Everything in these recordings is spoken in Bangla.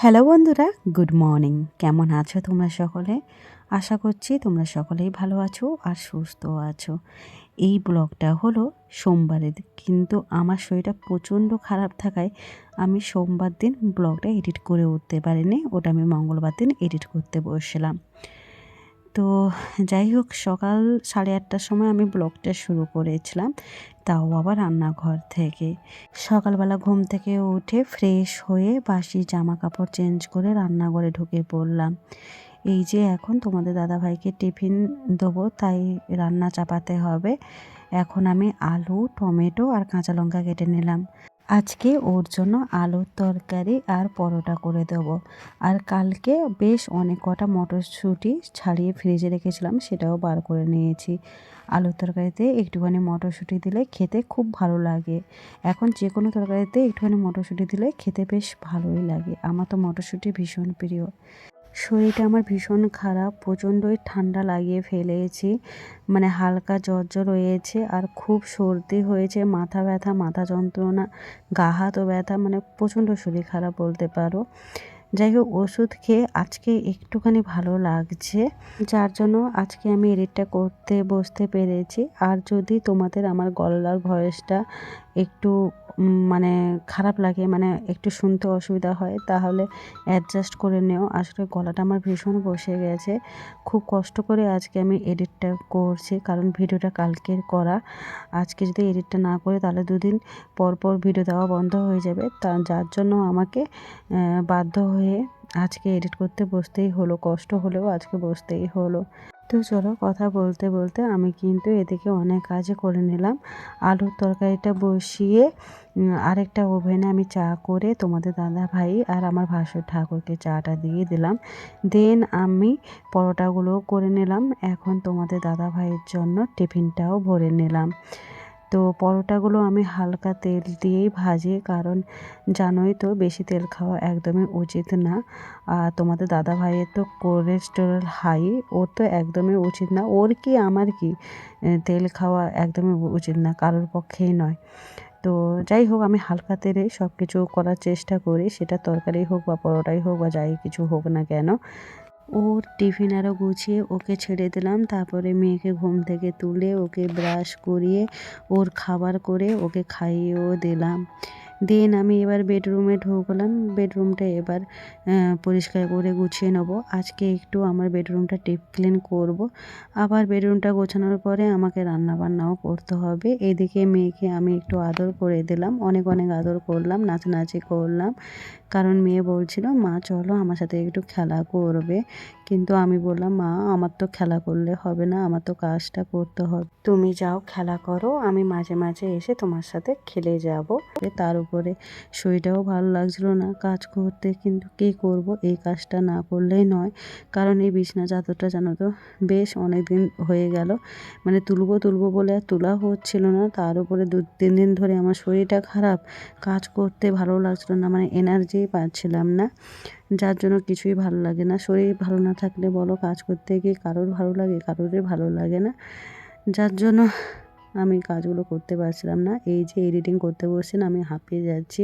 হ্যালো বন্ধুরা, গুড মর্নিং। কেমন আছো তোমরা সকলে? আশা করছি তোমরা সকলেই ভালো আছো আর সুস্থ আছো। এই ব্লগটা হলো সোমবারের কিন্তু আমার শরীরটা প্রচণ্ড খারাপ থাকায় আমি সোমবার দিন ব্লগটা এডিট করে উঠতে পারিনি। ওটা আমি মঙ্গলবার দিন এডিট করতে বসছিলাম। তো যাই হোক, সকাল সাড়ে আটটার সময় আমি ব্লগটা শুরু করেছিলাম, তাও আবার রান্নাঘর থেকে। সকালবেলা ঘুম থেকে উঠে ফ্রেশ হয়ে বাসি জামা কাপড় চেঞ্জ করে রান্নাঘরে ঢুকে পড়লাম। এই যে এখন তোমাদের দাদাভাইকে টিফিন দেবো, তাই রান্না চাপাতে হবে। এখন আমি আলু, টমেটো আর কাঁচা লঙ্কা কেটে নিলাম। আজকে ওর জন্য আলুর তরকারি আর পরোটা করে দেবো। আর কালকে বেশ অনেক কটা মটরশুঁটি ছাড়িয়ে ফ্রিজে রেখেছিলাম, সেটাও বার করে নিয়েছি। আলুর তরকারিতে একটুখানি মটরশুঁটি দিলে খেতে খুব ভালো লাগে। এখন যে কোনো তরকারিতে একটুখানি মটরশুঁটি দিলে খেতে বেশ ভালোই লাগে। আমার তো মটরশুঁটি ভীষণ প্রিয়। শরীরটা আমার ভীষণ খারাপ, প্রচণ্ডই ঠান্ডা লাগিয়ে ফেলেছি। মানে হালকা জ্বর জ্বর রয়েছে আর খুব সর্দি হয়েছে, মাথা ব্যথা, মাথা যন্ত্রণা, গা হাতও ব্যথা মানে প্রচণ্ড শরীর খারাপ বলতে পারো। যাই হোক ওষুধ খেয়ে আজকে একটুখানি ভালো লাগছে, যার জন্য আজকে আমি এডিটটা করতে বসতে পেরেছি। আর যদি তোমাদের আমার গলার ভয়েসটা একটু মানে খারাপ লাগে মানে একটু শুনতে অসুবিধা হয়, তাহলে অ্যাডজাস্ট করে নেও। আসলে গলাটা আমার ভীষণ বসে গেছে। খুব কষ্ট করে আজকে আমি এডিটটা করছি, কারণ ভিডিওটা কালকের করা। আজকে যদি এডিটটা না করে, তাহলে দুদিন পর পর ভিডিও দেওয়া বন্ধ হয়ে যাবে। তা, যার জন্য আমাকে বাধ্য হয়ে আজকে এডিট করতে বসতেই হলো, কষ্ট হলেও আজকে বসতেই হলো। তো চলো কথা বলতে বলতে আমি কিন্তু এদিকে অনেক কাজে করে নিলাম। আলুর তরকারিটা বসিয়ে আরেকটা ওভেনে আমি চা করে তোমাদের দাদা ভাই আর আমার ভাসুর ঠাকুরকে চাটা দিয়ে দিলাম। দেন আমি পরোটাগুলোও করে নিলাম। এখন তোমাদের দাদা ভাইয়ের জন্য টিফিনটাও ভরে নিলাম। তো পরোটাগুলো আমি হালকা তেল দিয়েই ভাজি, কারণ জানোই তো বেশি তেল খাওয়া একদমই উচিত না। আর তোমাদের দাদা ভাইয়ের তো কোলেস্টেরল হাই ওর তো একদমই উচিত না। ওর কি, আমার কি? তেল খাওয়া একদমই উচিত না, কারোর পক্ষেই নয়। তো যাই হোক, আমি হালকা তেলে সব কিছু করার চেষ্টা করি, সেটা তরকারি হোক বা পরোটাই হোক বা যাই কিছু হোক না কেন। ওর টিফিন আরও গুছিয়ে ওকে ছেড়ে দিলাম। তারপরে মেয়েকে ঘুম থেকে তুলে ওকে ব্রাশ করিয়ে ওর খাবার করে ওকে খাইয়েও দিলাম। দেন আমি এবার বেডরুমে ঢুকলাম। বেডরুমটা এবার পরিষ্কার করে গুছিয়ে নেব। আজকে একটু আমার বেডরুমটা টিপ ক্লিন করব। আবার বেডরুমটা গোছানোর পরে আমাকে রান্না বান্নাও করতে হবে। এদিকে মেয়েকে আমি একটু আদর করে দিলাম। অনেক অনেক আদর করলাম, নাচানাচি করলাম। কারণ মেয়ে বলছিল, মা, চলো আমার সাথে একটু খেলা করবে। কিন্তু আমি বললাম, মা, আমার তো খেলা করলে হবে না, আমার তো কাজটা করতে হবে। তুমি যাও, খেলা করো। আমি মাঝে মাঝে এসে তোমার সাথে খেলে যাব। তার উপরে শরীরটাও ভালো লাগছিল না কাজ করতে, কিন্তু কী করব? এই কাজটা না করলেই নয়। কারণ এই বিছনা চাদরটা জানো তো বেশ অনেক দিন হয়ে গেল। মানে তুলবো তুলবো বলে আর তোলা হচ্ছিল না। তার উপরে দু তিন দিন ধরে আমার শরীরটা খারাপ। কাজ করতে ভালো লাগছিল না মানে এনার্জি পাচ্ছিলাম না। যার জন্য কিছুই ভালো লাগে না। শরীর ভালো না থাকলে বলো কাজ করতে গিয়ে কারোর ভালো লাগে, কারোরই ভালো লাগে না। যার জন্য আমি কাজগুলো করতে পারছিলাম না। এই যে এডিটিং করতে বসছেন, আমি হাঁপিয়ে যাচ্ছি।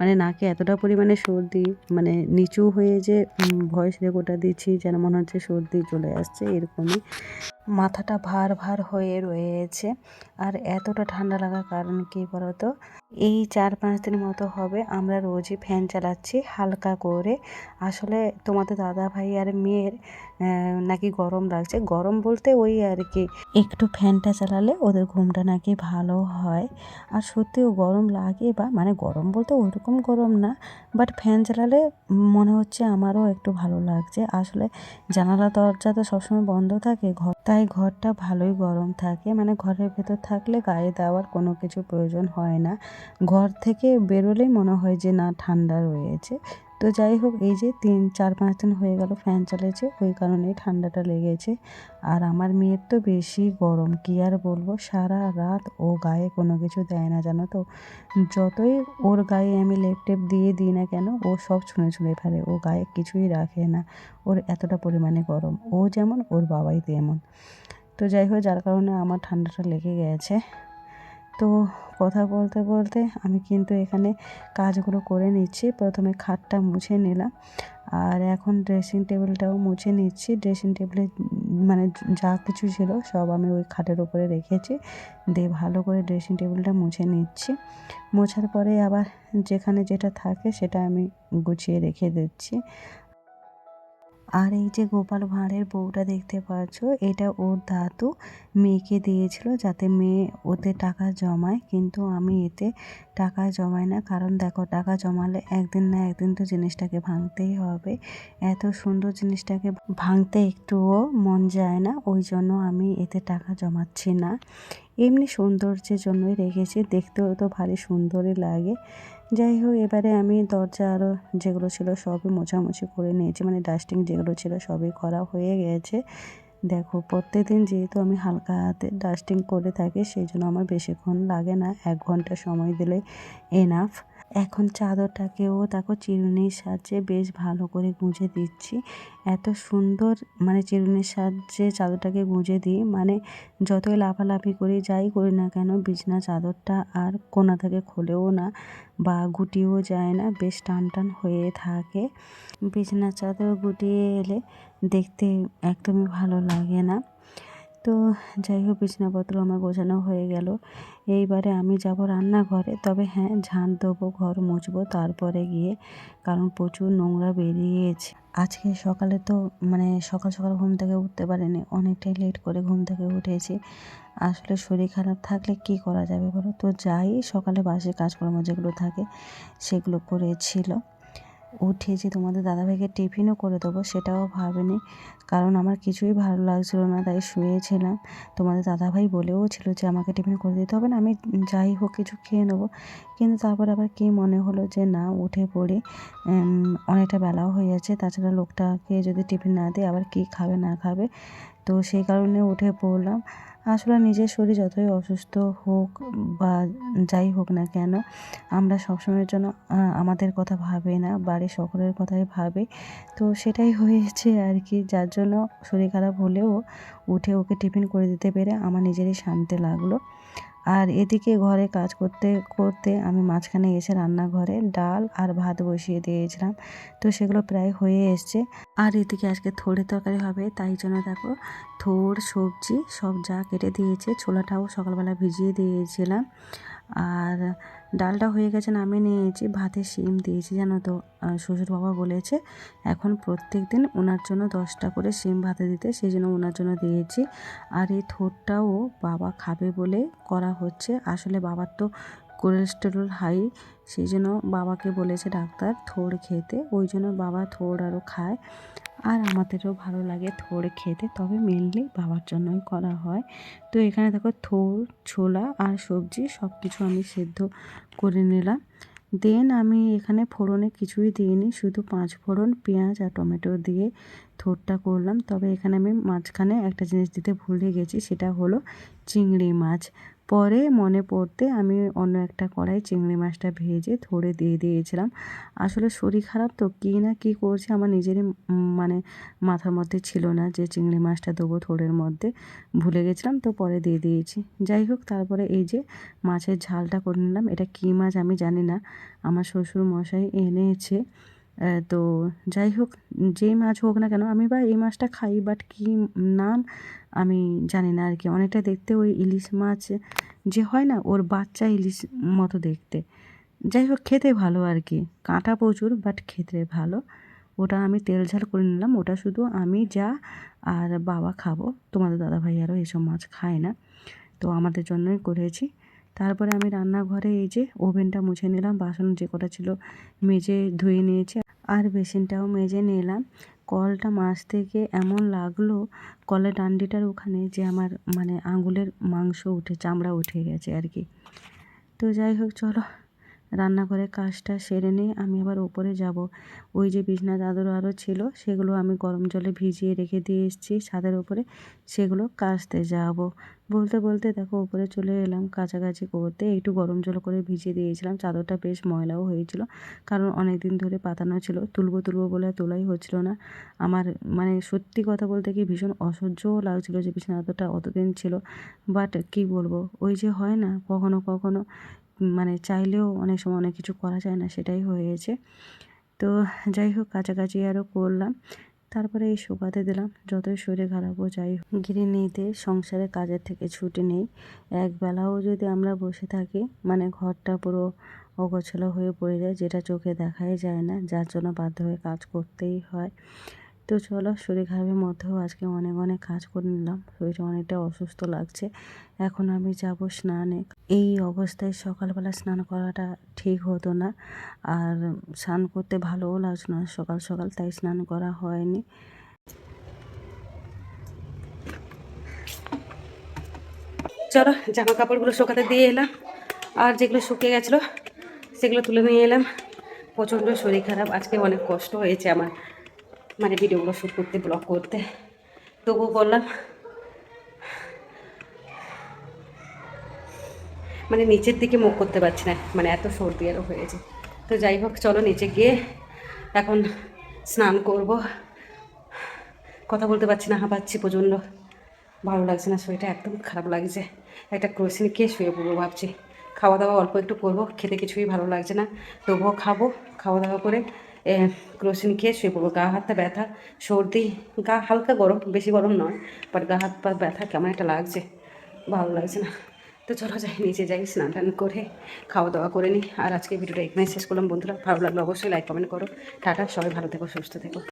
মানে নাকে এতটা পরিমাণে সর্দি মানে নিচু হয়ে যে ভয়েস রেকর্ডটা দিচ্ছি, যেন মনে হচ্ছে সর্দি চলে আসছে, এরকমই। মাথাটা ভার ভার হয়ে রয়েছে। আর এতটা ঠান্ডা লাগার কারণ কী বলতো? এই চার পাঁচ দিন মতো হবে, আমরা রোজই ফ্যান চালাচ্ছি হালকা করে। আসলে তোমাদের দাদা ভাই আর মেয়ের নাকি গরম লাগছে। গরম বলতে ওই আর কি, একটু ফ্যানটা চালালে ওদের ঘুমটা নাকি ভালো হয়। আর সত্যিও গরম লাগে বা মানে গরম বলতে ওইরকম গরম না বাট ফ্যান চালালে মনে হচ্ছে আমারও একটু ভালো লাগছে। আসলে জানালা দরজা তো সবসময় বন্ধ থাকে, ঘর তাই ঘরটা ভালোই গরম থাকে। মানে ঘরের ভেতর থাকলে গায়ে দেওয়ার কোনো কিছু প্রয়োজন হয় না। ঘর থেকে বেরোলেই মনে হয় যে, না, ঠান্ডা রয়েছে। তো যাই হোক, এই যে তিন, চার, পাঁচ দিন হয়ে গেল ফ্যান চলেছে ওই কারণেই ঠান্ডাটা লেগেছে। আর আমার মেয়ের তো বেশি গরম, কী আর বলব? সারা রাত ও গায়ে কোনো কিছু দেয় না, জানো তো? যতই ওর গায়ে আমি লেপ টেপ দিয়ে দিই না কেন, ও সব ছুঁড়ে ছুঁড়ে ফেলে, ও গায়ে কিছুই রাখে না। ওর এতটা পরিমাণে গরম, ও যেমন, ওর বাবাই তেমন। তো যাই হোক, যার কারণে আমার ঠান্ডাটা লেগে গেছে। তো কথা বলতে বলতে আমি কিন্তু এখানে কাজগুলো করে নিচ্ছি। প্রথমে খাটটা মুছে নিলাম আর এখন ড্রেসিং টেবিলটাও মুছে নিচ্ছি। ড্রেসিং টেবিলে মানে যা কিছু ছিল সব আমি ওই খাটের উপরে রেখেছি। দিয়ে ভালো করে ড্রেসিং টেবিলটা মুছে নিচ্ছি। মোছার পরে আবার যেখানে যেটা থাকে সেটা আমি গুছিয়ে রেখে দিচ্ছি। আর এই যে গোপাল ভাঁড়ের বউটা দেখতে পাচ্ছ, এটা ওর দাদু। মেয়েকে দিয়েছিল যাতে মেয়ে ওতে টাকা জমায়, কিন্তু আমি এতে টাকা জমাই না। কারণ দেখো, টাকা জমালে একদিন না একদিন তো জিনিসটাকে ভাঙতেই হবে। এত সুন্দর জিনিসটাকে ভাঙতে একটুও মন যায় না, ওই জন্য আমি এতে টাকা জমাচ্ছি না। এমনি সৌন্দর্যের জন্যই রেখেছি, দেখতেও তো ভারী সুন্দরই লাগে। যাই হোক এবারে আমি দরজা আরও যেগুলো ছিল সবই মোছামুছি করে নিয়েছি। মানে ডাস্টিং যেগুলো ছিল সবই করা হয়ে গেছে। দেখো, প্রত্যেকদিন যেহেতু আমি হালকা হাতে ডাস্টিং করে থাকি, সেই জন্য আমার বেশিক্ষণ লাগে না। এক ঘণ্টা সময় দিলে এনাফ এখন চাদরটাকেও দেখো চিরুনির সাহায্যে বেশ ভালো করে গুঁজে দিচ্ছি। এত সুন্দর মানে চিরুনির সাহায্যে চাদরটাকে গুঁজে দিই। মানে যতই লাফালাফি করি, যাই করি না কেন, বিছনা চাদরটা আর কোনা থেকে খোলেও না বা গুটিয়েও যায় না, বেশ টান টান হয়ে থাকে। বিছনা চাদর গুটিয়ে এলে দেখতে একদমই ভালো লাগে না। তো যাই হোক, বিছানাপত্র আমার গোছানো হয়ে গেল। এইবারে আমি যাব রান্নাঘরে। তবে হ্যাঁ ঝাঁট দেবো, ঘর মুছবো, তারপরে গিয়ে কারণ প্রচুর নোংরা বেরিয়েছে। আজকে সকালে তো মানে সকাল সকাল ঘুম থেকে উঠতে পারিনি, অনেকটাই লেট করে ঘুম থেকে উঠেছি। আসলে শরীর খারাপ থাকলে কি করা যাবে বলো? তো যাই, সকালে বাসে কাজকর্ম যেগুলো থাকে সেগুলো করেছিল। উঠে যে তোমাদের দাদাভাইকে টিফিনও করে দেবো সেটাও ভাবিনি। কারণ আমার কিছুই ভালো লাগছিল না, তাই শুয়েছিলাম। তোমাদের দাদাভাই বলেও ছিল যে আমাকে টিফিন করে দিতে হবে না, আমি যাই হোক কিছু খেয়ে নেব। কিন্তু তারপর আবার কী মনে হলো যে না, উঠে পড়ে। অনেকটা বেলাও হয়ে যাচ্ছে, তাছাড়া লোকটাকে যদি টিফিন না দিই আবার কী খাবে না খাবে? তো সেই কারণে উঠে পড়লাম। আসলে নিজের শরীর যতই অসুস্থ হোক বা যাই হোক না কেন, আমরা সবসময়ের জন্য আমাদের কথা ভাবে না, বাড়ির সকলের কথাই ভাবে। তো সেটাই হয়েছে আর কি। যার জন্য শরীর খারাপ হলেও উঠে ওকে টিফিন করে দিতে পেরে আমার নিজেরই শান্তি লাগল। আর এদিকে ঘরে কাজ করতে করতে আমি মাঝখানে এসে রান্নাঘরে ডাল আর ভাত বসিয়ে দিয়েছিলাম। তো সেগুলো প্রায় হয়ে এসছে। আর এদিকে আজকে থোড়ে তরকারি হবে, তাই জন্য দেখো থোড়, সবজি সব যা কেটে দিয়েছে, ছোলাটাও সকালবেলা ভিজিয়ে দিয়েছিলাম। আর ডালটা হয়ে গেছে, নামিয়ে নিয়েছি। ভাতে শিম দিয়েছি, জানো তো। শ্বশুর বাবা বলেছে, এখন প্রত্যেক দিন ওনার জন্য দশটা করে শিম ভাতে দিতে, সেই জন্য ওনার জন্য দিয়েছি। আর এই থোরটাও বাবা খাবে বলে করা হচ্ছে। আসলে বাবার তো কোলেস্টেরল হাই সেই জন্য বাবাকে বলেছে ডাক্তার থোড় খেতে। ওই জন্য বাবা থোড় আরও খায়। আর আমাদেরও ভালো লাগে থোড় খেতে, তবে মেনলি বাবার জন্যই করা হয়। তো এখানে দেখো থোড়, ছোলা আর সবজি সব কিছু আমি সেদ্ধ করে নিলাম। দেন আমি এখানে ফোড়নে কিছুই দিইনি, শুধু পাঁচ ফোড়ন পেঁয়াজ আর টমেটো দিয়ে থোরটা করলাম। তবে এখানে আমি মাঝখানে একটা জিনিস দিতে ভুলে গেছি, সেটা হলো চিংড়ি মাছ। পরে মনে পড়তে আমি অন্য একটা কড়াই চিংড়ি মাছটা ভেজে থরে দিয়ে দিয়েছিলাম। আসলে শরীর খারাপ তো, কী না কী করছে আমার নিজেরই মানে মাথার মধ্যে ছিল না যে চিংড়ি মাছটা দেবো থোড়ের মধ্যে। ভুলে গেছিলাম তো পরে দিয়ে দিয়েছি। যাই হোক, তারপরে এই যে মাছের ঝালটা করে নিলাম। এটা কী মাছ আমি জানি না। আমার শ্বশুর মশাই এনেছে। তো যাই হোক, যেই মাছ হোক না কেন, আমি বা এই মাছটা খাই বাট কী নাম আমি জানি না আর কি। অনেকটা দেখতে ওই ইলিশ মাছ, যে হয় না, ওর বাচ্চা ইলিশ মতো দেখতে। যাই হোক, খেতে ভালো আর কি। কাঁটা প্রচুর বাট খেতে ভালো। ওটা আমি তেল ঝাল করে নিলাম, ওটা শুধু আমি, যা আর বাবা খাব। তোমাদের দাদাভাই আরও এসব মাছ খায় না, তো আমাদের জন্যই করেছি। তারপরে আমি রান্নাঘরে এই যে ওভেনটা মুছে নিলাম, বাসন যে কটা ছিল মেজে ধুয়ে নিয়েছি বেসিনটাও মেজে নিলাম। কলটা মাছ থেকে এমন লাগল, কলের ডান্ডিটার ওখানে যে আমার মানে আঙুলের মাংস উঠে, চামড়া উঠে গেছে আর কি। তো যাই হোক, চলো। রান্না করে কাজটা সেরে নিয়ে আমি আবার উপরে যাব। ওই যে বিছনা চাদর আরও ছিল, সেগুলো আমি গরম জলে ভিজিয়ে রেখে দিয়ে এসেছি ছাদের উপরে, সেগুলো কাচতে যাব। বলতে বলতে দেখো উপরে চলে এলাম কাছাকাছি করতে। একটু গরম জল করে ভিজিয়ে দিয়েছিলাম, চাদরটা বেশ ময়লাও হয়েছিল, কারণ অনেক দিন ধরে পাতানো ছিল, তুলবো তুলবো বলে তোলাই হচ্ছিল না। আমার মানে সত্যি কথা বলতে কি ভীষণ অসহ্যও লাগছিল যে বিছানা চাদরটা অতদিন ছিল বাট কি বলব? ওই যে হয় না, কখনো কখনো মানে চাইলেও অনেক সময় অনেক কিছু করা যায় না, সেটাই হয়েছে তো যাই হোক, কাছাকাছি আরও করলাম। তারপরে এই শুকাতে দিলাম, যতই শরীর হোক, যাই হোক। গৃহিণীদের সংসারের কাজের থেকে ছুটি নেই। একবেলাও যদি আমরা বসে থাকি মানে ঘরটা পুরো অগোছালো হয়ে পড়ে যায়, যেটা চোখে দেখাই যায় না, যার জন্য বাধ্য হয়ে কাজ করতেই হয়। তো চলো, শরীর খারাপের মধ্যেও আজকে অনেক অনেক কাজ করে নিলাম। শরীরটা অনেকটা অসুস্থ লাগছে। এখন আমি যাব স্নানে। এই অবস্থায় সকালবেলা স্নান করাটা ঠিক হতো না। আর স্নান করতে ভালোও লাগছে না সকাল সকাল, তাই স্নান করা হয়নি। চলো, জামা কাপড়গুলো শুকাতে দিয়ে এলাম। আর যেগুলো শুকিয়ে গেছিল, সেগুলো তুলে নিয়ে এলাম। প্রচণ্ড শরীর খারাপ। আজকে অনেক কষ্ট হয়েছে আমার। মানে ভিডিওগুলো শ্যুট করতে ব্লগ করতে। তবুও করলাম মানে নিচের দিকে মুখ করতে পারছি না মানে এত সর্দি আরও হয়েছে। তো যাই হোক, চলো নিচে গিয়ে এখন স্নান করব। কথা বলতে পারছি না, হাঁপাচ্ছি প্রচণ্ড। ভালো লাগছে না, শরীরটা একদম খারাপ লাগছে। একটা ক্রোসিন খেয়ে শুয়ে পড়ব ভাবছি। খাওয়া দাওয়া অল্প একটু করব, খেতে কিছুই ভালো লাগছে না। তবুও খাব, খাওয়া দাওয়া করে ক্রোসিন খেয়ে শুয়ে পড়ব। গা হাতটা ব্যথা, সর্দি, গা হালকা গরম, বেশি গরম নয় বাট গা হাত পা ব্যথা কেমন একটা লাগছে, ভালো লাগছে না। তো চলো যাই, নিচে যাই, স্নান টান করে, খাওয়া দাওয়া করে নিই। আর আজকে ভিডিওটা এখানে শেষ করলাম। বন্ধুরা, ভালো লাগল অবশ্যই লাইক কমেন্ট করো। টাটা, সবাই ভালো থেকো, সুস্থ থেকো।